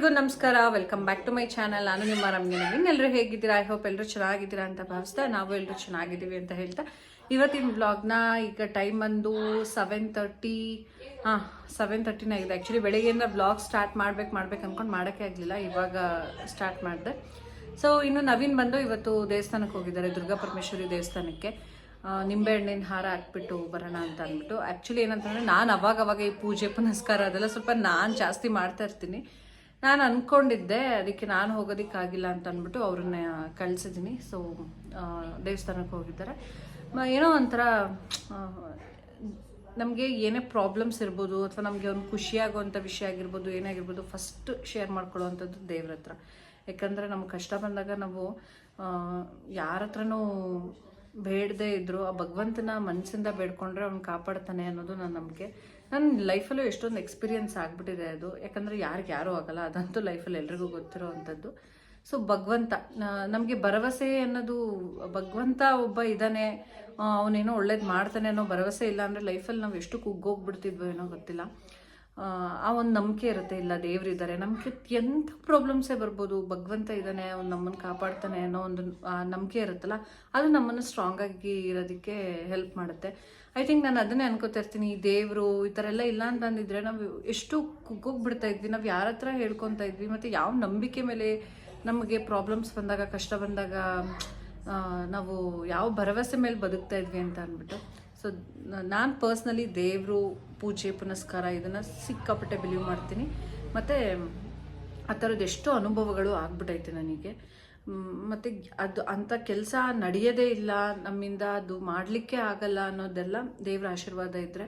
ಎಲ್ರಿಗೂ ನಮಸ್ಕಾರ. Welcome back to my channel ನಾನು ನಿಮ್ಮ ರಮ್ಯ ಎಲ್ಲರೂ ಹೇಗಿದ್ದೀರಾ? ಐ ಹೋಪ್ ಎಲ್ಲರೂ ಚೆನ್ನಾಗಿದ್ದೀರಾ ಅಂತ ಭಾವಿಸ್ತಾ ನಾವು ಎಲ್ಲರೂ ಚೆನ್ನಾಗಿದ್ದೀವಿ ಅಂತ ಹೇಳ್ತಾ ಇವತ್ತಿನ ಬ್ಲಾಗ್ನ ಈಗ ಟೈಮ್ ಬಂದು ಸೆವೆನ್ ತರ್ಟಿ ಹಾಂ ಸೆವೆನ್ ತರ್ಟಿನ ಆಗಿದೆ. ಆ್ಯಕ್ಚುಲಿ ಬೆಳಗ್ಗೆಯಿಂದ ಬ್ಲಾಗ್ ಸ್ಟಾರ್ಟ್ ಮಾಡ್ಬೇಕು ಮಾಡ್ಬೇಕು ಅಂದ್ಕೊಂಡು ಮಾಡೋಕ್ಕೆ ಆಗಲಿಲ್ಲ. ಇವಾಗ ಸ್ಟಾರ್ಟ್ ಮಾಡಿದೆ. ಸೊ ಇನ್ನು ನವೀನ್ ಬಂದು ಇವತ್ತು ದೇವಸ್ಥಾನಕ್ಕೆ ಹೋಗಿದ್ದಾರೆ, ದುರ್ಗಾ ಪರಮೇಶ್ವರಿ ದೇವಸ್ಥಾನಕ್ಕೆ. ನಿಂಬೆ ಹಣ್ಣಿನ ಹಾರ ಹಾಕ್ಬಿಟ್ಟು ಬರೋಣ ಅಂತ ಅಂದ್ಬಿಟ್ಟು. ಆ್ಯಕ್ಚುಲಿ ಏನಂತಂದರೆ ನಾನು ಅವಾಗ ಅವಾಗ ಈ ಪೂಜೆ, ಪುನಸ್ಕಾರ ಅದೆಲ್ಲ ಸ್ವಲ್ಪ ನಾನು ಜಾಸ್ತಿ ಮಾಡ್ತಾ ಇರ್ತೀನಿ. ನಾನು ಅಂದ್ಕೊಂಡಿದ್ದೆ ಅದಕ್ಕೆ ನಾನು ಹೋಗೋದಕ್ಕಾಗಿಲ್ಲ ಅಂತ ಅಂದ್ಬಿಟ್ಟು ಅವ್ರನ್ನ ಕಳಿಸಿದ್ದೀನಿ ಸೊ ದೇವಸ್ಥಾನಕ್ಕೆ ಹೋಗಿದ್ದಾರೆ. ಏನೋ ಒಂಥರ ನಮಗೆ ಏನೇ ಪ್ರಾಬ್ಲಮ್ಸ್ ಇರ್ಬೋದು ಅಥವಾ ನಮಗೆ ಒಂದು ಖುಷಿಯಾಗುವಂಥ ವಿಷಯ ಆಗಿರ್ಬೋದು ಏನೇ ಆಗಿರ್ಬೋದು ಫಸ್ಟ್ ಶೇರ್ ಮಾಡ್ಕೊಳ್ಳೋವಂಥದ್ದು ದೇವ್ರ ಹತ್ರ. ಯಾಕಂದರೆ ನಮ್ಗೆ ಕಷ್ಟ ಬಂದಾಗ ನಾವು ಯಾರ ಹತ್ರನೂ ಬೇಡದೇ ಇದ್ರು, ಆ ಭಗವಂತನ ಮನಸ್ಸಿಂದ ಬೇಡ್ಕೊಂಡ್ರೆ ಅವ್ನು ಕಾಪಾಡ್ತಾನೆ ಅನ್ನೋದು ನನ್ನ ನಂಬಿಕೆ. ನನ್ನ ಲೈಫಲ್ಲೂ ಎಷ್ಟೊಂದು ಎಕ್ಸ್ಪೀರಿಯನ್ಸ್ ಆಗಿಬಿಟ್ಟಿದೆ ಅದು. ಯಾಕಂದರೆ ಯಾರಿಗೆ ಯಾರೂ ಆಗಲ್ಲ, ಅದಂತೂ ಲೈಫಲ್ಲಿ ಎಲ್ರಿಗೂ ಗೊತ್ತಿರೋ ಅಂಥದ್ದು ಸೊ ಭಗವಂತ ನಮಗೆ ಭರವಸೆ ಅನ್ನೋದು, ಭಗವಂತ ಒಬ್ಬ ಇದ್ದಾನೆ ಅವನೇನೋ ಒಳ್ಳೇದು ಮಾಡ್ತಾನೆ ಅನ್ನೋ ಭರವಸೆ ಇಲ್ಲ ಅಂದರೆ ಲೈಫಲ್ಲಿ ನಾವು ಎಷ್ಟು ಕುಗ್ಗೋಗ್ಬಿಡ್ತಿದ್ವೋ ಏನೋ ಗೊತ್ತಿಲ್ಲ. ಆ, ಒಂದು ನಂಬಿಕೆ ಇರುತ್ತೆ ಇಲ್ಲ ದೇವ್ರಿದ್ದಾರೆ ನಮಗೆ ಎಂಥ ಪ್ರಾಬ್ಲಮ್ಸೇ ಬರ್ಬೋದು ಭಗವಂತ ಇದ್ದಾನೆ ಅವ್ನು ನಮ್ಮನ್ನು ಕಾಪಾಡ್ತಾನೆ ಅನ್ನೋ ಒಂದು ನಂಬಿಕೆ ಇರುತ್ತಲ್ಲ ಅದು ನಮ್ಮನ್ನು ಸ್ಟ್ರಾಂಗ್ ಆಗಿ ಇರೋದಕ್ಕೆ ಹೆಲ್ಪ್ ಮಾಡುತ್ತೆ. ಐ ಥಿಂಕ್ ನಾನು ಅದನ್ನೇ ಅನ್ಕೋತಾ ಇರ್ತೀನಿ ಈ ದೇವರು ಈ ಥರ ಎಲ್ಲ ಇಲ್ಲ ಅಂತಂದಿದ್ರೆ ನಾವು ಎಷ್ಟು ಕುಗ್ಗೋಗ್ಬಿಡ್ತಾ ಇದ್ವಿ ನಾವು ಯಾರ ಹತ್ರ ಹೇಳ್ಕೊತಾ ಇದ್ವಿ ಮತ್ತು ಯಾವ ನಂಬಿಕೆ ಮೇಲೆ ನಮಗೆ ಪ್ರಾಬ್ಲಮ್ಸ್ ಬಂದಾಗ ಕಷ್ಟ ಬಂದಾಗ ನಾವು ಯಾವ ಭರವಸೆ ಮೇಲೆ ಬದುಕ್ತಾ ಇದ್ವಿ ಅಂತ ಅಂದ್ಬಿಟ್ಟು. ಸೊ ನಾನು ಪರ್ಸ್ನಲಿ ದೇವರು ಪೂಜೆ, ಪುನಸ್ಕಾರ ಇದನ್ನು ಸಿಕ್ಕಾಪಟ್ಟೆ ಬಿಲೀವ್ ಮಾಡ್ತೀನಿ. ಮತ್ತು ಆ ಥರದ್ದು ಎಷ್ಟೋ ಅನುಭವಗಳು ಆಗ್ಬಿಟ್ಟೈತೆ ನನಗೆ. ಮತ್ತು ಅದು ಅಂಥ ಕೆಲಸ ನಡೆಯೋದೇ ಇಲ್ಲ, ನಮ್ಮಿಂದ ಅದು ಮಾಡಲಿಕ್ಕೆ ಆಗಲ್ಲ ಅನ್ನೋದೆಲ್ಲ ದೇವರ ಆಶೀರ್ವಾದ ಇದ್ದರೆ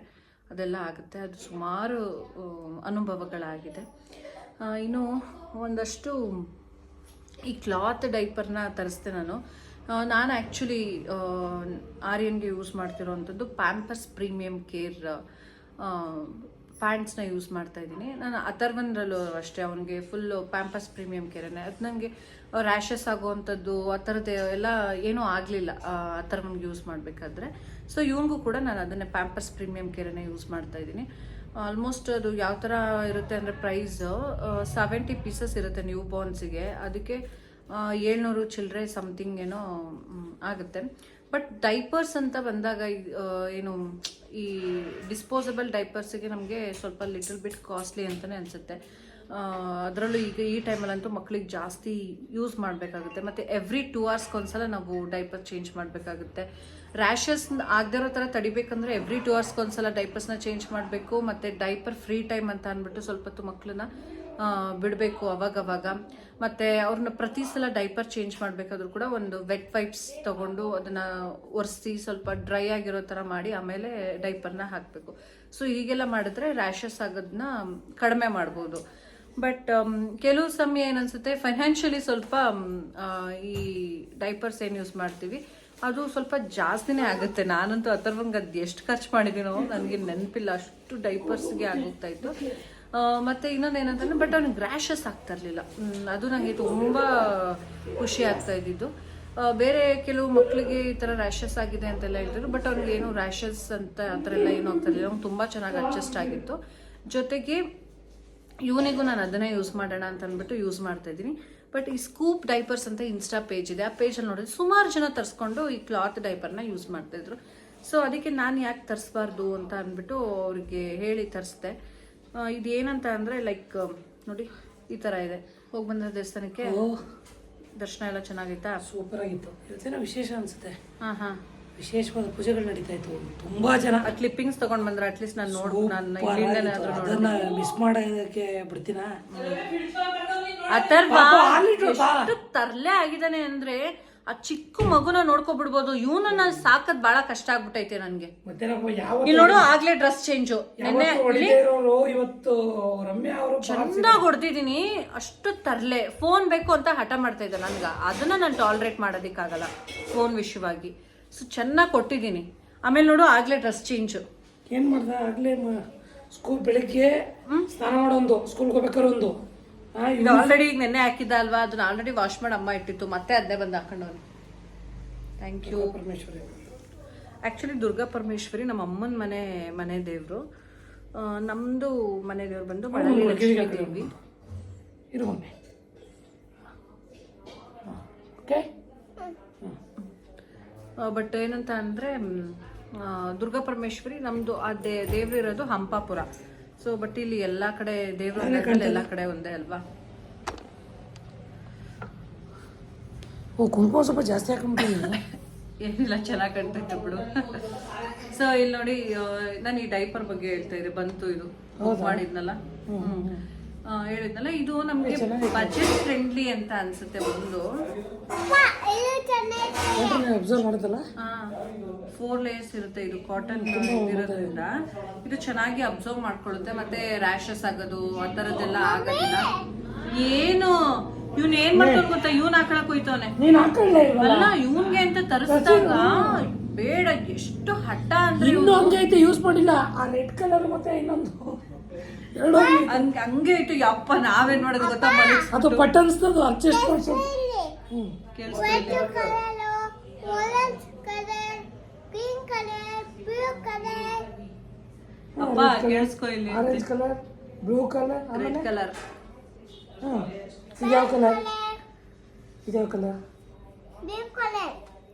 ಅದೆಲ್ಲ ಆಗುತ್ತೆ. ಅದು ಸುಮಾರು ಅನುಭವಗಳಾಗಿದೆ. ಇನ್ನು ಒಂದಷ್ಟು ಈ ಕ್ಲಾತ್ ಡೈಪರ್ನ ತರಿಸ್ದೆ ನಾನು. ನಾನು ಆ್ಯಕ್ಚುಲಿ ಆರ್ಯನ್ಗೆ ಯೂಸ್ ಮಾಡ್ತಿರೋವಂಥದ್ದು ಪ್ಯಾಂಪರ್ಸ್ ಪ್ರೀಮಿಯಂ ಕೇರ್ ಪ್ಯಾಂಟ್ಸ್ನ ಯೂಸ್ ಮಾಡ್ತಾ ಇದ್ದೀನಿ. ನಾನು ಅಥರ್ವನ್ರಲ್ಲೂ ಅಷ್ಟೇ, ಅವನಿಗೆ ಫುಲ್ಲು ಪ್ಯಾಂಪರ್ಸ್ ಪ್ರೀಮಿಯಂ ಕೇರನ್ನೇ ಅದು ನನಗೆ ರ್ಯಾಷಸ್ ಆಗುವಂಥದ್ದು ಆ ಥರದ್ದು ಎಲ್ಲ ಏನೂ ಆಗಲಿಲ್ಲ ಅಥರ್ವನ್ಗೆ ಯೂಸ್ ಮಾಡಬೇಕಾದ್ರೆ. ಸೊ ಇವನಿಗೂ ಕೂಡ ನಾನು ಅದನ್ನೇ ಪ್ಯಾಂಪರ್ಸ್ ಪ್ರೀಮಿಯಂ ಕೇರನ್ನೇ ಯೂಸ್ ಮಾಡ್ತಾ ಇದ್ದೀನಿ. ಆಲ್ಮೋಸ್ಟ್ ಅದು ಯಾವ ಥರ ಇರುತ್ತೆ ಅಂದರೆ ಪ್ರೈಸ್ ಸೆವೆಂಟಿ ಪೀಸಸ್ ಇರುತ್ತೆ ನ್ಯೂ ಬಾರ್ನ್ಸಿಗೆ ಅದಕ್ಕೆ ಏಳ್ನೂರು ಚಿಲ್ಲರೆ ಸಮಥಿಂಗ್ ಏನೋ ಆಗುತ್ತೆ. ಬಟ್ ಡೈಪರ್ಸ್ ಅಂತ ಬಂದಾಗ ಏನು, ಈ ಡಿಸ್ಪೋಸಬಲ್ ಡೈಪರ್ಸಿಗೆ ನಮಗೆ ಸ್ವಲ್ಪ ಲಿಟಲ್ ಬಿಟ್ ಕಾಸ್ಟ್ಲಿ ಅಂತಲೇ ಅನಿಸುತ್ತೆ. ಅದರಲ್ಲೂ ಈಗ ಈ ಟೈಮಲ್ಲಂತೂ ಮಕ್ಕಳಿಗೆ ಜಾಸ್ತಿ ಯೂಸ್ ಮಾಡಬೇಕಾಗುತ್ತೆ. ಮತ್ತು ಎವ್ರಿ ಟೂ ಅವರ್ಸ್ಗೊಂದ್ಸಲ ನಾವು ಡೈಪರ್ ಚೇಂಜ್ ಮಾಡಬೇಕಾಗುತ್ತೆ. ರ್ಯಾಷಸ್ ಆಗದಿರೋ ಥರ ತಡಿಬೇಕಂದ್ರೆ ಎವ್ರಿ ಟೂ ಅವರ್ಸ್ಗೊಂದ್ಸಲ ಡೈಪರ್ಸ್ನ ಚೇಂಜ್ ಮಾಡಬೇಕು. ಮತ್ತು ಡೈಪರ್ ಫ್ರೀ ಟೈಮ್ ಅಂತ ಅಂದ್ಬಿಟ್ಟು ಸ್ವಲ್ಪ ಹೊತ್ತು ಮಕ್ಕಳನ್ನ ಬಿಡಬೇಕು ಅವಾಗವಾಗ. ಮತ್ತು ಅವ್ರನ್ನ ಪ್ರತಿ ಸಲ ಡೈಪರ್ ಚೇಂಜ್ ಮಾಡಬೇಕಾದ್ರೂ ಕೂಡ ಒಂದು ವೆಟ್ ವೈಪ್ಸ್ ತಗೊಂಡು ಅದನ್ನು ಒರೆಸಿ ಸ್ವಲ್ಪ ಡ್ರೈ ಆಗಿರೋ ಥರ ಮಾಡಿ ಆಮೇಲೆ ಡೈಪರ್ನ ಹಾಕಬೇಕು. ಸೊ ಹೀಗೆಲ್ಲ ಮಾಡಿದ್ರೆ ರ್ಯಾಷಸ್ ಆಗೋದನ್ನ ಕಡಿಮೆ ಮಾಡ್ಬೋದು. ಬಟ್ ಕೆಲವು ಸಮಯ ಏನನ್ಸುತ್ತೆ? ಫೈನಾನ್ಷಿಯಲಿ ಸ್ವಲ್ಪ ಈ ಡೈಪರ್ಸ್ ಏನು ಯೂಸ್ ಮಾಡ್ತೀವಿ? ಅದು ಸ್ವಲ್ಪ ಜಾಸ್ತಿನೇ ಆಗುತ್ತೆ. ನಾನಂತೂ ಅಥರ್ವಂಗೆ ಅದು ಎಷ್ಟು ಖರ್ಚು ಮಾಡಿದೀನೋ ನನಗೆ ನೆನಪಿಲ್ಲ. ಅಷ್ಟು ಡೈಪರ್ಸ್ಗೆ ಆಗೋಗ್ತಾ ಇತ್ತು. ಆ, ಮತ್ತೆ ಇನ್ನೊಂದು ಏನಂತಂದ್ರೆ ಬಟ್ ಅವ್ನಿಗೆ ರ್ಯಾಷಸ್ ಆಗ್ತಾ ಇರಲಿಲ್ಲ. ಅದು ನನಗೆ ತುಂಬ ಖುಷಿ ಆಗ್ತಾ ಇದ್ದಿದ್ದು. ಬೇರೆ ಕೆಲವು ಮಕ್ಕಳಿಗೆ ಈ ಥರ ರ್ಯಾಷಸ್ ಆಗಿದೆ ಅಂತೆಲ್ಲ ಹೇಳಿದ್ರು ಬಟ್ ಅವ್ನಿಗೆ ಏನು ರ್ಯಾಷಸ್ ಅಂತ ಆ ಥರ ಎಲ್ಲ ಏನು ಆಗ್ತಾ ಇರಲಿಲ್ಲ. ಅವ್ನು ತುಂಬ ಚೆನ್ನಾಗಿ ಅಡ್ಜಸ್ಟ್ ಆಗಿತ್ತು. ಜೊತೆಗೆ ಇವನಿಗೂ ನಾನು ಅದನ್ನೇ ಯೂಸ್ ಮಾಡೋಣ ಅಂತ ಅಂದ್ಬಿಟ್ಟು ಯೂಸ್ ಮಾಡ್ತಾ ಇದ್ದೀನಿ. ಬಟ್ ಈ ಸ್ಕೂಪ್ ಡೈಪರ್ಸ್ ಅಂತ ಇನ್ಸ್ಟಾ ಪೇಜ್ ಇದೆ. ಆ ಪೇಜಲ್ಲಿ ನೋಡಿದ್ರೆ ಸುಮಾರು ಜನ ತರಿಸ್ಕೊಂಡು ಈ ಕ್ಲಾತ್ ಡೈಪರ್ನ ಯೂಸ್ ಮಾಡ್ತಾಯಿದ್ರು ಸೊ ಅದಕ್ಕೆ ನಾನು ಯಾಕೆ ತರಿಸ್ಬಾರ್ದು ಅಂತ ಅಂದ್ಬಿಟ್ಟು ಅವ್ರಿಗೆ ಹೇಳಿ ತರಿಸ್ದೆ. ಇದು ಅಂದ್ರೆ ಲೈಕ್ ನೋಡಿ ಈ ಥರ ಇದೆ. ಹೋಗಿ ಬಂದ ದೇವಸ್ಥಾನಕ್ಕೆ ದರ್ಶನ ಎಲ್ಲ ಚೆನ್ನಾಗಿತ್ತಾ ಸೂಪರ್ ಆಗಿತ್ತು. ವಿಶೇಷ ಅನ್ಸುತ್ತೆ. ಹಾಂ ಹಾಂ. ವಿಶೇಷವಾದ ಪೂಜೆಗಳು ನಡೀತಾ ಇತ್ತು. ತುಂಬಾ ಜನ. ಆ ಕ್ಲಿಪ್ಪಿಂಗ್ಸ್ ತಗೊಂಡ್ ಬಂದ್ರೆ ಅಟ್ಲೀಸ್ಟ್ ನಾನು ನೋಡ್ ನಾನು. ಅದನ್ನ ಮಿಸ್ ಮಾಡೋದಕ್ಕೆ ಬಿಡ್ತೀನ? ಅಥರ್ವ ತರ್ಲೆ ಆಗಿದ್ದಾನೆ ಅಂದ್ರೆ ಆ ಚಿಕ್ಕ ಮಗುನ ನೋಡ್ಕೊಬಿಡ್ಬೋದು. ಇವನನ್ನ ಸಾಕದ್ ಬಹಳ ಕಷ್ಟ ಆಗ್ಬಿಟ್ಟೈತೆ ನನ್ಗೆ. ಇಲ್ಲಿ ನೋಡು ಆಗ್ಲೇ ಡ್ರೆಸ್ ಚೇಂಜು. ನಿನ್ನೆ ಇವತ್ತು ರಮ್ಯಾ ಅವರು ಚೆನ್ನಾಗಿ ಹೊಡೆದಿದ್ದೀನಿ. ಅಷ್ಟು ತರ್ಲೆ. ಫೋನ್ ಬೇಕು ಅಂತ ಹಠ ಮಾಡ್ತಾ ಇದ್ದ ನನ್ಗ. ಅದನ್ನ ನಾನು ಟಾಲರೇಟ್ ಮಾಡೋದಿಕ್ಕಾಗಲ್ಲ ಫೋನ್ ವಿಷಯವಾಗಿ ಸೊ ಚೆನ್ನಾಗಿ ಕೊಟ್ಟಿದ್ದೀನಿ. ಆಮೇಲೆ ನೋಡು ಆಗ್ಲೇ ಡ್ರೆಸ್ ಚೇಂಜ್. ಏನ್ ಮಾಡ್ದೆ? ಆಗ್ಲೇ ಸ್ಕೂಲ್ ಬೆಳಿಗ್ಗೆ ಸ್ನಾನ ಮಾಡೋದು ಸ್ಕೂಲ್ಗೆ ಹೋಗ್ಬೇಕಾದ್ರೆ ಒಂದು. ಇದು ಆಲ್ರೆಡಿ ಈಗ ನೆನ್ನೆ ಹಾಕಿದ್ದ ಅಲ್ವಾ? ಅದನ್ನ ಆಲ್ರೆಡಿ ವಾಶ್ ಮಾಡಿ ಅಮ್ಮ ಇಟ್ಟಿತ್ತು. ಮತ್ತೆ ಅದನ್ನೇ ಬಂದು ಹಾಕೊಂಡವನು. Thank you Parameshwari actually Durga Parameshwari ನಮ್ಮ ಅಮ್ಮನ ಮನೆ ಮನೆ ದೇವರು. ನಮ್ಮದು ಮನೆ ದೇವ್ರು ಬಂದು ಮಳಲಿ ಲಕ್ಷ್ಮೀ ದೇವಿ. ಇರು ಓಕೆ ಬಟ್ ಏನಂತ ಅಂದರೆ ದುರ್ಗಾ ಪರಮೇಶ್ವರಿ ನಮ್ಮದು ಆ ದೇ ದೇವ್ರಿರೋದು ಹಂಪಾಪುರ. ಸೊ ಬಟ್ ಇಲ್ಲಿ ಎಲ್ಲಾ ಕಡೆ ದೇವ್ರ ಎಲ್ಲಾ ಕಡೆ ಒಂದೇ ಅಲ್ವಾ? ಓ ಕುಂಕುಮ ಸ್ವಲ್ಪ ಜಾಸ್ತಿ ಹಾಕೊಂಡ್ಬಿಟ್ಟಿದ್ದೀನಿ ಏನಿಲ್ಲ ಚೆನ್ನಾಗಿ ಕಾಣ್ತೈತೆ ಬಿಡು. ಸೊ ಇಲ್ಲಿ ನೋಡಿ ನಾನು ಈ ಡೈಪರ್ ಬಗ್ಗೆ ಹೇಳ್ತಾ ಇದ್ದೆ ಬಂತು ಇದು. ಮಾಡಿದ್ನಲ್ಲ? ಹೇಳಿದ್ನಲ್ಲ ಇದು ನಮಗೆ ಬಜೆಟ್ ಫ್ರೆಂಡ್ಲಿ ಅಂತ ಅನ್ಸುತ್ತೆ ಒಂದು. ಫೋರ್ ಲೇಯರ್ಸ್ ಇರುತ್ತೆ ಇದು ಕಾಟನ್ ಇರೋದ್ರಿಂದ. ಇದು. ಚೆನ್ನಾಗಿ ಅಬ್ಸರ್ವ್ ಮಾಡ್ಕೊಳ್ಳುತ್ತೆ ಮತ್ತೆ ರ್ಯಾಶಸ್ ಆಗೋದು ಆ ಥರದ್ದೆಲ್ಲ ಆಗೋದಿಲ್ಲ. ಏನು? ಇವ್ನ್ ಏನ್ ಮಾಡ್ತಾನೆ ಗೊತ್ತಾ? ಇವ್ನ ಹಾಕೊಳಕ್ ಹೋಯ್ತವನೆ. ಅಲ್ಲ ಇವ್ನ್ಗೆ ಅಂತ ತರಿಸಿದಾಗ ಬೇಡ ಎಷ್ಟು ಹಠ ಅಂದ್ರೆ ಯೂಸ್ ಮಾಡಿಲ್ಲ. ಆ ರೆಡ್ ಕಲರ್ ಮತ್ತೆ ಇನ್ನೊಂದು. ಹಂಗ್- ಹಂಗೆ ಇಟ್ಟು ಯಪ್ಪ ನಾವೇನ್ ಮಾಡೋದು ಗೊತ್ತಾ? ಮಲಗಿಸ್ ಅದು ಬಟನ್ಸ್ದು ಅಡ್ಜಸ್ಟ್ ಮಾಡ್ಸೋದು. ಅಪ್ಪ ಕೇಳಿಸ್ಕೊ ಇಲ್ಲಿ. Orange colour blue colour red colour. ಹಾಂ. ಇದು ಯಾವ ಕಲರ್? ಇದು ಯಾವ ಕಲರ್?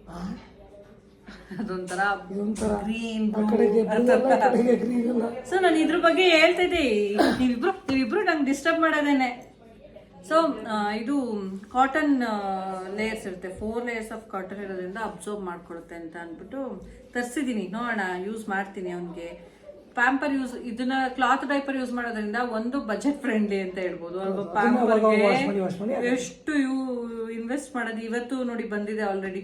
color. ಅದೊಂಥರ ಗ್ರೀನ್ ಸೊ ನಾನು ಇದ್ರ ಬಗ್ಗೆ ಹೇಳ್ತಾ ಇದ್ದೆ. ನೀವಿಬ್ರು ನೀವಿಬ್ರು ನಂಗೆ ಡಿಸ್ಟರ್ಬ್ ಮಾಡೋದೇನೆ. ಸೊ ಇದು ಕಾಟನ್ ಲೇಯರ್ಸ್ ಇರುತ್ತೆ. ಫೋರ್ ಲೇಯರ್ಸ್ ಆಫ್ ಕಾಟನ್ ಇರೋದ್ರಿಂದ ಅಬ್ಸರ್ವ್ ಮಾಡ್ಕೊಡುತ್ತೆ ಅಂತ ಅಂದ್ಬಿಟ್ಟು ತರಿಸಿದ್ದೀನಿ ನೋಡೋಣ ಯೂಸ್ ಮಾಡ್ತೀನಿ ಅವನಿಗೆ. ಪ್ಯಾಂಪರ್ ಯೂಸ್ ಇದನ್ನ ಕ್ಲಾತ್ ಡೈಪರ್ ಯೂಸ್ ಮಾಡೋದ್ರಿಂದ ಒಂದು ಬಜೆಟ್ ಫ್ರೆಂಡ್ಲಿ ಅಂತ ಹೇಳ್ಬೋದು. ಪ್ಯಾಂಪರ್ಗೆ ಮಾಡಿ ಎಷ್ಟು ಇನ್ವೆಸ್ಟ್ ಮಾಡೋದು? ಇವತ್ತು ನೋಡಿ ಬಂದಿದೆ ಆಲ್ರೆಡಿ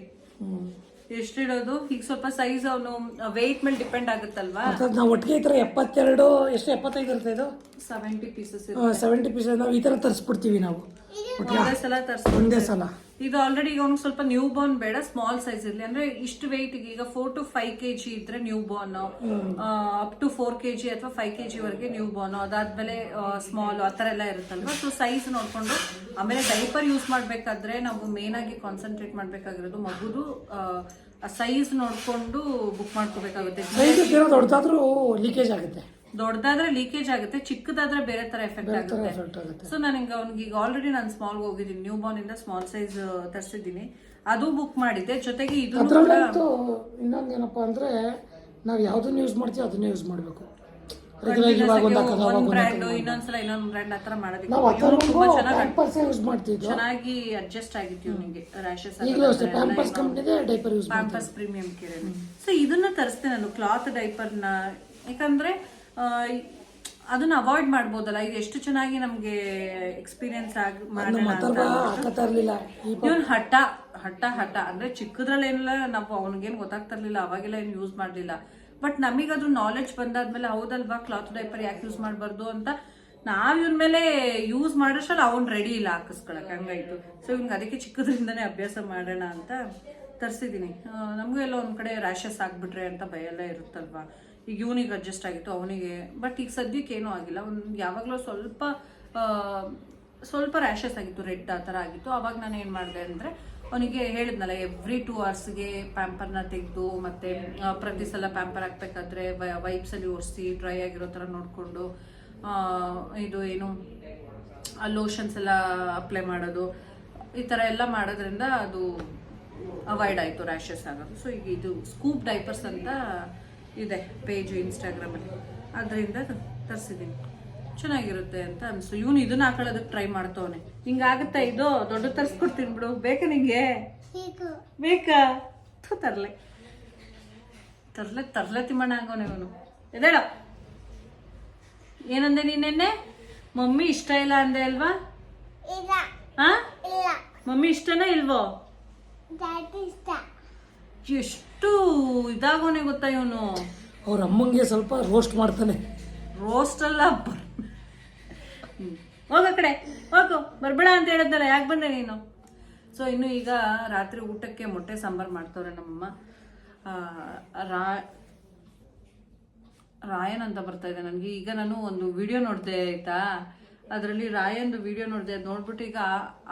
ಎಷ್ಟಿಡೋದು? ಈಗ ಸ್ವಲ್ಪ ಸೈಜ್ ಅವನು ವೆಯ್ಟ್ ಮೇಲೆ ಡಿಪೆಂಡ್ ಆಗುತ್ತಲ್ವಾ? ನಾವು ಒಟ್ಟಿಗೆ ಈ ಥರ ಎಪ್ಪತ್ತೆರಡು ಎಷ್ಟು ಎಪ್ಪತ್ತೈದು ಇರುತ್ತೆ ಇದು? ಸೆವೆಂಟಿ ಪೀಸಸ್ ಸೆವೆಂಟಿ ಪೀಸಸ್ ನಾವು ಈ ಥರ ತರಿಸ್ಬಿಡ್ತೀವಿ ನಾವು. ಒಂದೇ ಸಲ ತರ್ಸ್ ಒಂದೇ ಸಲ. ಇದು ಆಲ್ರೆಡಿ ಈಗ ಅವ್ನಿಗೆ ಸ್ವಲ್ಪ ನ್ಯೂ ಬಾರ್ನ್ ಬೇಡ ಸ್ಮಾಲ್ ಸೈಜ್ ಇರಲಿ. ಅಂದ್ರೆ ಇಷ್ಟು ವೆಯ್ಟ್ ಈಗ four to five K G ಇದ್ರೆ new born up to four K G ಅಥವಾ ಫೈವ್ ಕೆ ಜಿ ವರೆಗೆ ನ್ಯೂ ಬಾರ್ನ್ ಅದಾದ್ಮೇಲೆ ಸ್ಮಾಲ್ ಆ ಥರ ಎಲ್ಲ ಇರುತ್ತಲ್ವಾ? ಸೊ ಸೈಜ್ ನೋಡ್ಕೊಂಡು. ಆಮೇಲೆ ಡೈಪರ್ ಯೂಸ್ ಮಾಡ್ಬೇಕಾದ್ರೆ ನಾವು ಮೇನ್ ಆಗಿ ಕಾನ್ಸಂಟ್ರೇಟ್ ಮಾಡ್ಬೇಕಾಗಿರೋದು ಮಗುದು ಸೈಜ್ ನೋಡ್ಕೊಂಡು ಬುಕ್ ಮಾಡ್ಕೋಬೇಕಾಗುತ್ತೆ. ದೊಡ್ಡದಾದ್ರೂ ಲೀಕೇಜ್ ಆಗುತ್ತೆ. ದೊಡ್ಡದಾದ್ರೆ ಲೀಕೇಜ್ ಆಗುತ್ತೆ ಚಿಕ್ಕದಾದ್ರೆ ಬೇರೆ ತರ ಎಫೆಕ್ಟ್ ಆಗುತ್ತೆ. ಸೊ ನಾನು ಹಿಂಗೆ ಅವ್ನಿಗೆ ಈಗ ಆಲ್ರೆಡಿ ನಾನು ಸ್ಮಾಲ್ ಹೋಗಿದ್ದೀನಿ ನ್ಯೂ ಬಾರ್ನ್ ಇಂದ ಸ್ಮಾಲ್ ಸೈಜ್ ತರಿಸಿದ್ದೀನಿ. ಅದು ಬುಕ್ ಮಾಡಿದ್ದೆ. ಜೊತೆಗೆ ಇದು ಏನಪ್ಪಾ ಅಂದ್ರೆ ನಾವು ಯಾವುದನ್ನ ಯೂಸ್ ಮಾಡ್ತೀವಿ ಅದನ್ನ ಯೂಸ್ ಮಾಡಬೇಕು. ಒಂದು ಬ್ರ್ಯಾಂಡ್ ಇನ್ನೊಂದ್ಸಲ ಇನ್ನೊಂದ್ ಬ್ರ್ಯಾಂಡ್ ಹತ್ರ ಮಾಡೋದಕ್ಕೆ ನಾವು ಇವ್ನು ತುಂಬಾ ಚೆನ್ನಾಗಿ ಪ್ಯಾಂಪರ್ಸೇ ಯೂಸ್ ಮಾಡ್ತಿದ್ವು. ಚೆನ್ನಾಗಿ ಅಡ್ಜಸ್ಟ್ ಆಗಿತ್ತು ಇವನಿಗೆ ರ್ಯಾಶಸ್ ಈಗಲೂ ಅಷ್ಟೇ ಪ್ಯಾಂಪರ್ಸ್ ಕಂಪ್ನಿದೆ ಡೈಪರ್ ಯೂಸ್ ಮಾಡ್ತೀವಿ ಪ್ಯಾಂಪರ್ಸ್ ಪ್ರೀಮಿಯಂ ಕೇರ್ ಸೊ ಇದನ್ನ ತರಿಸ್ತೆ ನಾನು ಕ್ಲಾತ್ ಡೈಪರ್ನ ಯಾಕಂದ್ರೆ ಆ, ಅದನ್ನ ಅವಾಯ್ಡ್ ಮಾಡ್ಬೋದಲ್ಲ ಇದು ಎಷ್ಟು ಚೆನ್ನಾಗಿ ನಮ್ಗೆ ಎಕ್ಸ್ಪೀರಿಯನ್ಸ್ ಆಗಿ ಇವನ್ ಹಠ ಹಠ ಹಠ. ಅಂದ್ರೆ ಚಿಕ್ಕದ್ರಲ್ಲಿ ಏನಿಲ್ಲ ನಾವು ಅವನಿಗೇನು ಗೊತ್ತಾಗ್ತಿರ್ಲಿಲ್ಲ ಅವಾಗೆಲ್ಲ ಏನು ಯೂಸ್ ಮಾಡ್ಲಿಲ್ಲ. ಬಟ್ ನಮಗದು ನಾಲೆಜ್ ಬಂದಾದ್ಮೇಲೆ ಹೌದಲ್ವಾ? ಕ್ಲಾತ್ ಡೈಪರ್ ಯಾಕೆ ಯೂಸ್ ಮಾಡಬಾರ್ದು ಅಂತ? ನಾವ್ ಇವನ್ ಮೇಲೆ ಯೂಸ್ ಮಾಡೋಷ್ಟಲ್ಲ ಅವ್ನು ರೆಡಿ ಇಲ್ಲ ಹಾಕಿಸ್ಕೊಳಕ್ ಹಂಗಾಯ್ತು. ಸೊ ಇವ್ನಿಗೆ ಅದಕ್ಕೆ ಚಿಕ್ಕದ್ರಿಂದನೇ ಅಭ್ಯಾಸ ಮಾಡೋಣ ಅಂತ ತರಿಸಿದ್ದೀನಿ ನಮಗೂ ಎಲ್ಲ ಒಂದ್ ಕಡೆ ರ್ಯಾಷಸ್ ಆಗ್ಬಿಟ್ರೆ ಅಂತ ಭಯ ಎಲ್ಲ ಇರುತ್ತಲ್ವಾ? ಈಗ ಇವನಿಗೆ ಅಡ್ಜಸ್ಟ್ ಆಗಿತ್ತು, ಅವನಿಗೆ. ಬಟ್ ಈಗ ಸದ್ಯಕ್ಕೆ ಏನೂ ಆಗಿಲ್ಲ. ಒಂದು ಯಾವಾಗಲೂ ಸ್ವಲ್ಪ ಸ್ವಲ್ಪ ರ್ಯಾಷಸ್ ಆಗಿತ್ತು ರೆಡ್ ಆ ಥರ ಆಗಿತ್ತು. ಅವಾಗ ನಾನು ಏನು ಮಾಡಿದೆ ಅಂದರೆ ಅವನಿಗೆ ಹೇಳಿದ್ನಲ್ಲ ಎವ್ರಿ ಟೂ ಅವರ್ಸ್ಗೆ ಪ್ಯಾಂಪರ್ನ ತೆಗೆದು, ಮತ್ತೆ ಪ್ರತಿ ಸಲ ಪ್ಯಾಂಪರ್ ಹಾಕ್ಬೇಕಾದ್ರೆ ವೈಪ್ಸಲ್ಲಿ ಒರೆಸಿ ಡ್ರೈ ಆಗಿರೋ ಥರ ನೋಡಿಕೊಂಡು ಇದು ಏನು ಲೋಷನ್ಸ್ ಎಲ್ಲ ಅಪ್ಲೈ ಮಾಡೋದು, ಈ ಥರ ಎಲ್ಲ ಮಾಡೋದ್ರಿಂದ ಅದು ಅವಾಯ್ಡ್ ಆಯಿತು ರ್ಯಾಷಸ್ ಆಗೋದು. ಸೊ ಈಗ ಇದು ಸ್ಕೂಪ್ ಡೈಪರ್ಸ್ ಅಂತ ಇದೆ ಪೇಜು ಇನ್ಸ್ಟಾಗ್ರಾಮಲ್ಲಿ ಅದರಿಂದ ತರಿಸಿದ್ದೀನಿ. ಚೆನ್ನಾಗಿರುತ್ತೆ ಅಂತ ಅನ್ಸು ಇವನು ಇದನ್ನ ಹಾಕೊಳ್ಳೋದಕ್ಕೆ ಟ್ರೈ ಮಾಡ್ತವನೆ. ಹಿಂಗಾಗುತ್ತಾ ಇದು ದೊಡ್ಡ ತರಿಸ್ಕೊಡ್ತೀನಿ ಬಿಡು. ಬೇಕಾ ನಿಂಗೆ. ಬೇಕಾ. ತರ್ಲೆ. ತರ್ಲೆ ತರ್ಲೆ ತಿಮ್ಮಣ್ಣ ಹಂಗೋನೆ ಇವನು. ಎದೇಳ ಏನಂದೆ ನೀನೆನ್ನೆ ಮಮ್ಮಿ ಇಷ್ಟ ಇಲ್ಲ ಅಂದೆ ಅಲ್ವಾ. ಹಾ. ಮಮ್ಮಿ ಇಷ್ಟನೇ ಇಲ್ವೋ. ಎಷ್ಟು ಇದಾಗೋನೆ ಗೊತ್ತಾ ಇವನು? ಅವ್ರ ಅಮ್ಮಂಗೆ ಸ್ವಲ್ಪ ರೋಸ್ಟ್ ಮಾಡ್ತಾನೆ. ರೋಸ್ಟ್ ಅಲ್ಲ. ಹೋಗು ಕಡೆ. ಹೋಗು. ಬರ್ಬೇಡ ಅಂತ ಹೇಳಿದ್ನಲ್ಲ, ಯಾಕೆ ಬಂದೆ ನೀನು? ಸೊ ಇನ್ನು ಈಗ ರಾತ್ರಿ ಊಟಕ್ಕೆ ಮೊಟ್ಟೆ ಸಾಂಬಾರು ಮಾಡ್ತವ್ರೆ ನಮ್ಮಮ್ಮ. ರಾ, ರಾಯನ್ ಅಂತ ಬರ್ತಾ ಇದೆ ನನಗೆ ಈಗ ನಾನು ಒಂದು ವಿಡಿಯೋ ನೋಡಿದೆ, ಆಯ್ತಾ? ಅದರಲ್ಲಿ ರಾಯನ್ದು ವಿಡಿಯೋ ನೋಡಿದೆ. ಅದು ನೋಡ್ಬಿಟ್ಟು ಈಗ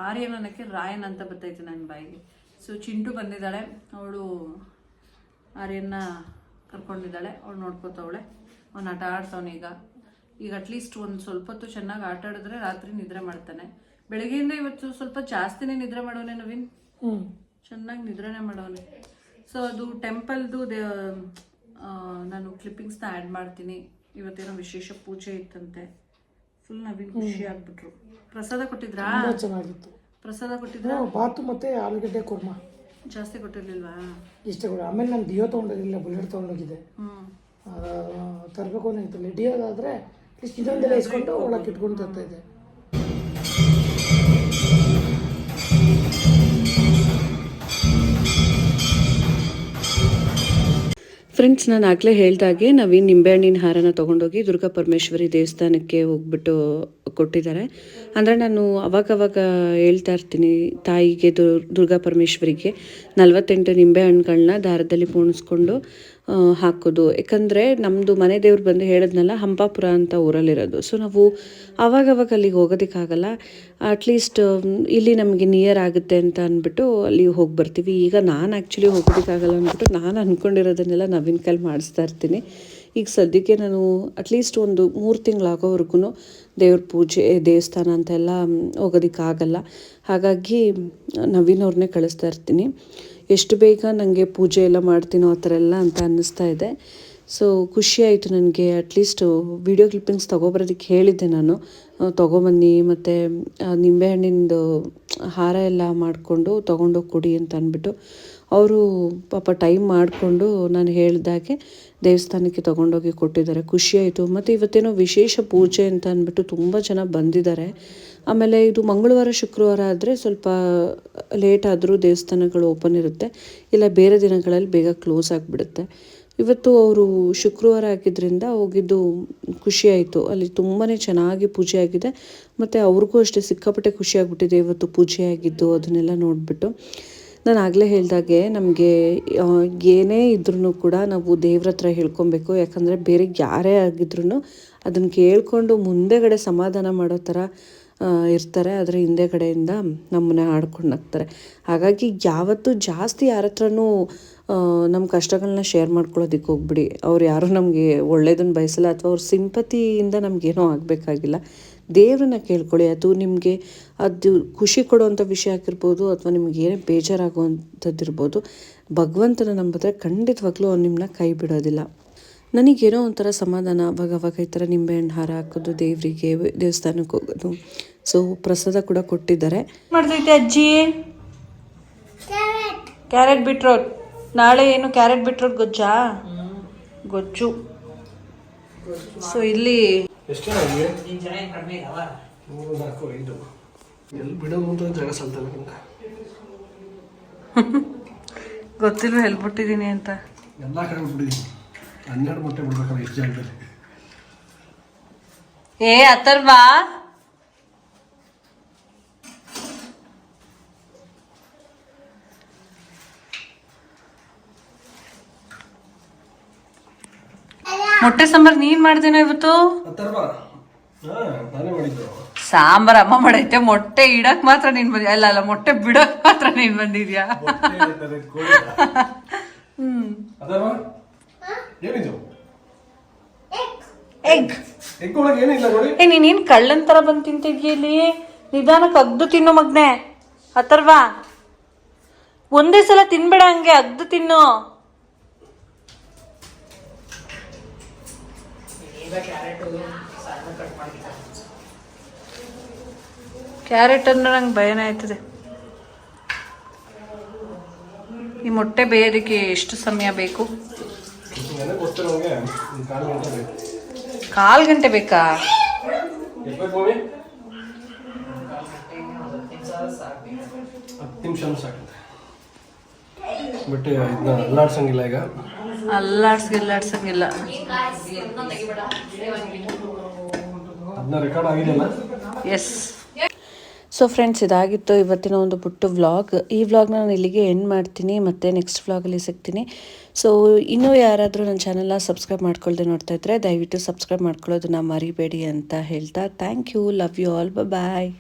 ಆರ್ಯನ್ ಅನ್ನೋಕ್ಕೆ ರಾಯನ್ ಅಂತ ಬರ್ತೈತೆ ನನ್ನ ಬಾಯಿಗೆ. ಸೊ ಚಿಂಟು ಬಂದಿದ್ದಾಳೆ. ಅವಳು ಆರ್ಯನ್ನ ಕರ್ಕೊಂಡಿದ್ದಾಳೆ. ಅವಳು ನೋಡ್ಕೋತವಳೆ. ಅವ್ನು ಆಟ ಆಡ್ತವನೆ ಈಗ ಅಟ್ಲೀಸ್ಟ್ ಒಂದು ಸ್ವಲ್ಪ ಹೊತ್ತು ಚೆನ್ನಾಗಿ ಆಟ ಆಡಿದ್ರೆ ರಾತ್ರಿ ನಿದ್ರೆ ಮಾಡ್ತಾನೆ. ಬೆಳಗ್ಗೆಯಿಂದ ಇವತ್ತು ಸ್ವಲ್ಪ ಜಾಸ್ತಿನೇ ನಿದ್ರೆ ಮಾಡೋನೆ ನವೀನ್? ಚೆನ್ನಾಗಿ ನಿದ್ರೆನೇ ಮಾಡೋನೆ. ಸೊ ಅದು ಟೆಂಪಲ್ದು ದೇ ನಾನು ಕ್ಲಿಪ್ಪಿಂಗ್ಸ್ನ ಆ್ಯಡ್ ಮಾಡ್ತೀನಿ. ಇವತ್ತೇನೋ ವಿಶೇಷ ಪೂಜೆ ಇತ್ತಂತೆ. ಫುಲ್ ನವೀನ್ ಖುಷಿ ಆಗ್ಬಿಟ್ರು. ಪ್ರಸಾದ ಕೊಟ್ಟಿದ್ರಾ? ಚೆನ್ನಾಗಿತ್ತು. ಪ್ರಸಾದ ಕೊಟ್ಟಿದ್ರಾ? ಬಾತು ಮತ್ತೆ ಆಲೂಗಡ್ಡೆ ಕುರ್ಮ. ಜಾಸ್ತಿ ಕೊಟ್ಟಿರ್ಲಿಲ್ವಾ? ಇಷ್ಟೇ ಕೊಡ. ಆಮೇಲೆ ನಾನು ಡಿಯೋ ತೊಗೊಂಡಿರಲಿಲ್ಲ ಬುಲೆಟ್ ತೊಗೊಂಡೋಗಿದ್ದೆ ತರ್ಬೇಕು ಅಂತ ಡಿಯೋದಾದರೆ ಅಟ್ಲೀಸ್ಟ್ ಇದೊಂದೆಲ್ಲ ಇಸ್ಕೊಂಡು ಒಳಗೆ ಇಟ್ಕೊಂಡು ತರ್ತಾ ಇದೆ. ಫ್ರೆಂಡ್ಸ್ ನಾನು ಆಗಲೇ ಹೇಳ್ದಾಗೆ ನವೀನ್ ನಿಂಬೆಹಣ್ಣಿನ ಹಾರನ ತೊಗೊಂಡೋಗಿ ದುರ್ಗಾ ಪರಮೇಶ್ವರಿ ದೇವಸ್ಥಾನಕ್ಕೆ ಹೋಗ್ಬಿಟ್ಟು ಕೊಟ್ಟಿದ್ದಾರೆ. ಅಂದರೆ ನಾನು ಅವಾಗವಾಗ ಹೇಳ್ತಾ ಇರ್ತೀನಿ ತಾಯಿಗೆ ದುರ್ ದುರ್ಗಾ ಪರಮೇಶ್ವರಿಗೆ ನಲವತ್ತೆಂಟು ನಿಂಬೆಹಣ್ಣುಗಳನ್ನ ದಾರದಲ್ಲಿ ಪೋಣಿಸ್ಕೊಂಡು ಹಾಕೋದು. ಯಾಕಂದರೆ ನಮ್ಮದು ಮನೆ ದೇವ್ರು ಬಂದು ಹೇಳಿದ್ನಲ್ಲ, ಹಂಪಾಪುರ ಅಂತ ಊರಲ್ಲಿರೋದು. ಸೊ ನಾವು ಆವಾಗವಾಗ ಅಲ್ಲಿಗೆ ಹೋಗೋದಕ್ಕಾಗಲ್ಲ. ಅಟ್ಲೀಸ್ಟ್ ಇಲ್ಲಿ ನಮಗೆ ನಿಯರ್ ಆಗುತ್ತೆ ಅಂತ ಅಂದ್ಬಿಟ್ಟು ಅಲ್ಲಿ ಹೋಗಿ ಬರ್ತೀವಿ. ಈಗ ನಾನು ಆ್ಯಕ್ಚುಲಿ ಹೋಗೋದಕ್ಕಾಗಲ್ಲ ಅಂದ್ಬಿಟ್ಟು ನಾನು ಅಂದ್ಕೊಂಡಿರೋದನ್ನೆಲ್ಲ ನವೀನ್ ಕಾಲ್ ಮಾಡಿಸ್ತಾ ಇರ್ತೀನಿ. ಈಗ ಸದ್ಯಕ್ಕೆ ನಾನು ಅಟ್ಲೀಸ್ಟ್ ಒಂದು ಮೂರು ತಿಂಗಳಾಗೋವರೆಗೂ ದೇವ್ರ ಪೂಜೆ, ದೇವಸ್ಥಾನ ಅಂತೆಲ್ಲ, ಹೋಗೋದಕ್ಕಾಗಲ್ಲ. ಹಾಗಾಗಿ ನವೀನ್ ಅವ್ರನ್ನೇ ಕಳಿಸ್ತಾ ಇರ್ತೀನಿ. ಎಷ್ಟು ಬೇಗ ನನಗೆ ಪೂಜೆ ಎಲ್ಲ ಮಾಡ್ತೀನೋ ಆ ಥರ ಎಲ್ಲ ಅಂತ ಅನ್ನಿಸ್ತಾ ಇದೆ. ಸೊ ಖುಷಿ ಆಯಿತು ನನಗೆ. ಅಟ್ಲೀಸ್ಟು ವಿಡಿಯೋ ಕ್ಲಿಪ್ಪಿಂಗ್ಸ್ ತೊಗೊಬರೋದಕ್ಕೆ ಹೇಳಿದ್ದೆ ನಾನು. ತೊಗೊಬನ್ನಿ ಮತ್ತು ನಿಂಬೆಹಣ್ಣಿಂದು ಹಾರ ಎಲ್ಲ ಮಾಡಿಕೊಂಡು ತೊಗೊಂಡೋಗಿ ಕೊಡಿ ಅಂತ ಅಂದ್ಬಿಟ್ಟು ಅವರು ಪಾಪ ಟೈಮ್ ಮಾಡಿಕೊಂಡು ನಾನು ಹೇಳಿದಾಗೆ ದೇವಸ್ಥಾನಕ್ಕೆ ತೊಗೊಂಡೋಗಿ ಕೊಟ್ಟಿದ್ದಾರೆ. ಖುಷಿಯಾಯಿತು ಮತ್ತು ಇವತ್ತೇನೋ ವಿಶೇಷ ಪೂಜೆ ಅಂತ ಅಂದ್ಬಿಟ್ಟು ತುಂಬ ಜನ ಬಂದಿದ್ದಾರೆ. ಆಮೇಲೆ ಇದು ಮಂಗಳವಾರ, ಶುಕ್ರವಾರ ಆದರೆ ಸ್ವಲ್ಪ ಲೇಟ್ ಆದರೂ ದೇವಸ್ಥಾನಗಳು ಓಪನ್ ಇರುತ್ತೆ. ಇಲ್ಲ ಬೇರೆ ದಿನಗಳಲ್ಲಿ ಬೇಗ ಕ್ಲೋಸ್ ಆಗಿಬಿಡುತ್ತೆ. ಇವತ್ತು ಅವರು ಶುಕ್ರವಾರ ಆಗಿದ್ದರಿಂದ ಹೋಗಿದ್ದು ಖುಷಿ ಆಯಿತು ಅಲ್ಲಿ ತುಂಬಾ ಚೆನ್ನಾಗಿ ಪೂಜೆ ಆಗಿದೆ. ಮತ್ತು ಅವ್ರಿಗೂ ಅಷ್ಟೇ ಸಿಕ್ಕಾಪಟ್ಟೆ ಖುಷಿಯಾಗ್ಬಿಟ್ಟಿದೆ ಇವತ್ತು ಪೂಜೆ ಆಗಿದ್ದು ಅದನ್ನೆಲ್ಲ ನೋಡಿಬಿಟ್ಟು. ನಾನು ಆಗಲೇ ಹೇಳಿದಾಗೆ ನಮಗೆ ಏನೇ ಇದ್ರೂ ಕೂಡ ನಾವು ದೇವ್ರ ಹತ್ರ ಹೇಳ್ಕೊಬೇಕು. ಯಾಕಂದರೆ ಬೇರೆ ಯಾರೇ ಆಗಿದ್ರು ಅದನ್ನು ಕೇಳಿಕೊಂಡು ಮುಂದೆಗಡೆ ಸಮಾಧಾನ ಮಾಡೋ ಥರ ಇರ್ತಾರೆ. ಆದರೆ ಹಿಂದೆಗಡೆಯಿಂದ ನಮ್ಮನ್ನ ಆಡ್ಕೊಂಡು ಹಾಕ್ತಾರೆ ಹಾಗಾಗಿ ಯಾವತ್ತೂ ಜಾಸ್ತಿ ಯಾರ ಹತ್ರನೂ ನಮ್ಮ ಕಷ್ಟಗಳನ್ನ ಶೇರ್ ಮಾಡ್ಕೊಳ್ಳೋದಕ್ಕೆ ಹೋಗ್ಬಿಡಿ. ಅವ್ರು ಯಾರೂ ನಮಗೆ ಒಳ್ಳೇದನ್ನು ಬಯಸಲ್ಲ ಅಥವಾ ಅವ್ರ ಸಿಂಪತಿಯಿಂದ ನಮಗೇನೋ ಆಗಬೇಕಾಗಿಲ್ಲ. ದೇವ್ರನ್ನ ಕೇಳ್ಕೊಳ್ಳಿ. ಅದು ನಿಮಗೆ ಅದು ಖುಷಿ ಕೊಡುವಂಥ ವಿಷಯ ಆಗಿರ್ಬೋದು ಅಥವಾ ನಿಮ್ಗೆ ಏನೇ ಬೇಜಾರಾಗುವಂಥದ್ದಿರ್ಬೋದು ಭಗವಂತನ ನಂಬಿದ್ರೆ ಖಂಡಿತವಾಗ್ಲೂ ಅವ್ನು ನಿಮ್ಮನ್ನ ಕೈ ಬಿಡೋದಿಲ್ಲ. ನನಗೇನೋ ಒಂಥರ ಸಮಾಧಾನ. ಅವಾಗ ಅವಾಗ ಈ ಥರ ನಿಂಬೆಹಣ್ಣು ಹಾರ ಹಾಕೋದು ದೇವರಿಗೆ ದೇವಸ್ಥಾನಕ್ಕೆ ಹೋಗೋದು. ಸೊ ಪ್ರಸಾದ ಕೂಡ ಕೊಟ್ಟಿದ್ದಾರೆ. ಮಾಡ್ತೈತೆ ಅಜ್ಜಿ? ಕ್ಯಾರೆಟ್ ಕ್ಯಾರೆಟ್ ಬಿಟ್ರೋಟ್ ನಾಳೆ ಏನು ಕ್ಯಾರೆಟ್ ಬಿಟ್ರೋಟ್ ಗೊಜ್ಜಾ? ಗೊಜ್ಜು. ಸೊ ಇಲ್ಲಿ ಗೊತ್ತಿಲ್ಲ ಎಲ್ಲಿ ಹೇಳ್ಬಿಟ್ಟಿದ್ದೀನಿ ಅಂತ. ಎಲ್ಲ ಕಡೆ ಬಿಟ್ಟಿದ್ದೀನಿ ಹನ್ನೆರಡು ಮೊಟ್ಟೆ ಬಿಡ್ಬೇಕಲ್ಲ ಎಷ್ಟು ಜಾಗದಲ್ಲಿ? ಏ ಅಥರ್ವಾ ಮೊಟ್ಟೆ ಸಾಂಬಾರ್ ನೀನ್ ಮಾಡ್ದೇನ ಇವತ್ತು? ಸಾಂಬಾರ್ ಅಮ್ಮ ಮಾಡೈತೆ ಮೊಟ್ಟೆ ಇಡಕ್ ಮಾತ್ರ ನೀನ್ ಬಂದಿ ಅಲ್ಲ ಅಲ್ಲ ಮೊಟ್ಟೆ ಬಿಡಕ್ ಮಾತ್ರ ನೀನ್ ಬಂದಿದ್ಯಾ? ಹ್ಮ್. ಎಗ್ ಏ ನೀನೇನ್ ಕಳ್ಳನ್ ತರ ಬಂದ್ ತಿಂತಿದ್ಯಲ್ಲಿ ನಿಧಾನಕ್ಕೆ ಅಗ್ದು ತಿನ್ನು ಮಗ್ನೆ. ಅಥರ್ವಾ. ಒಂದೇ ಸಲ ತಿನ್ಬೇಡ ಹಂಗೆ ಅಗ್ದು ತಿನ್ನು. ಕ್ಯಾರೆಟ್ ಅಂದ್ರೆ ನಂಗೆ ಭಯನೇ ಆಯ್ತದೆ. ಈ ಮೊಟ್ಟೆ ಬೇಯೋದಕ್ಕೆ ಎಷ್ಟು ಸಮಯ ಬೇಕು? ಕಾಲು ಗಂಟೆ ಬೇಕು. ಹತ್ತು ನಿಮಿಷ ಸಾಕು. ಬಟ್ ಇದನ್ನ ಅಲ್ಲಾಡ್ಸಂಗಿಲ್ಲ ಈಗ. ಅಲ್ಲಾಡ್ಸ್ ಗಿಲ್ಲಾಡ್ಸಂಗಿಲ್ಲ ಎಸ್ ಸೊ ಫ್ರೆಂಡ್ಸ್ ಇದಾಗಿತ್ತು ಇವತ್ತಿನ ಒಂದು ಪುಟ್ಟ ವ್ಲಾಗ್ ಈ ವ್ಲಾಗ್ನ ನಾನು ಇಲ್ಲಿಗೆ ಎಂಡ್ ಮಾಡ್ತೀನಿ ಮತ್ತು ನೆಕ್ಸ್ಟ್ ವ್ಲಾಗಲ್ಲಿ ಸಿಗ್ತೀನಿ. ಸೊ ಇನ್ನೂ ಯಾರಾದರೂ ನನ್ನ ಚಾನಲ್ನ ಸಬ್ಸ್ಕ್ರೈಬ್ ಮಾಡ್ಕೊಳ್ಳದೆ ನೋಡ್ತಾ ಇದ್ದರೆ ದಯವಿಟ್ಟು ಸಬ್ಸ್ಕ್ರೈಬ್ ಮಾಡ್ಕೊಳ್ಳೋದನ್ನ ಮರಿಬೇಡಿ ಅಂತ ಹೇಳ್ತಾ thank you love you all bye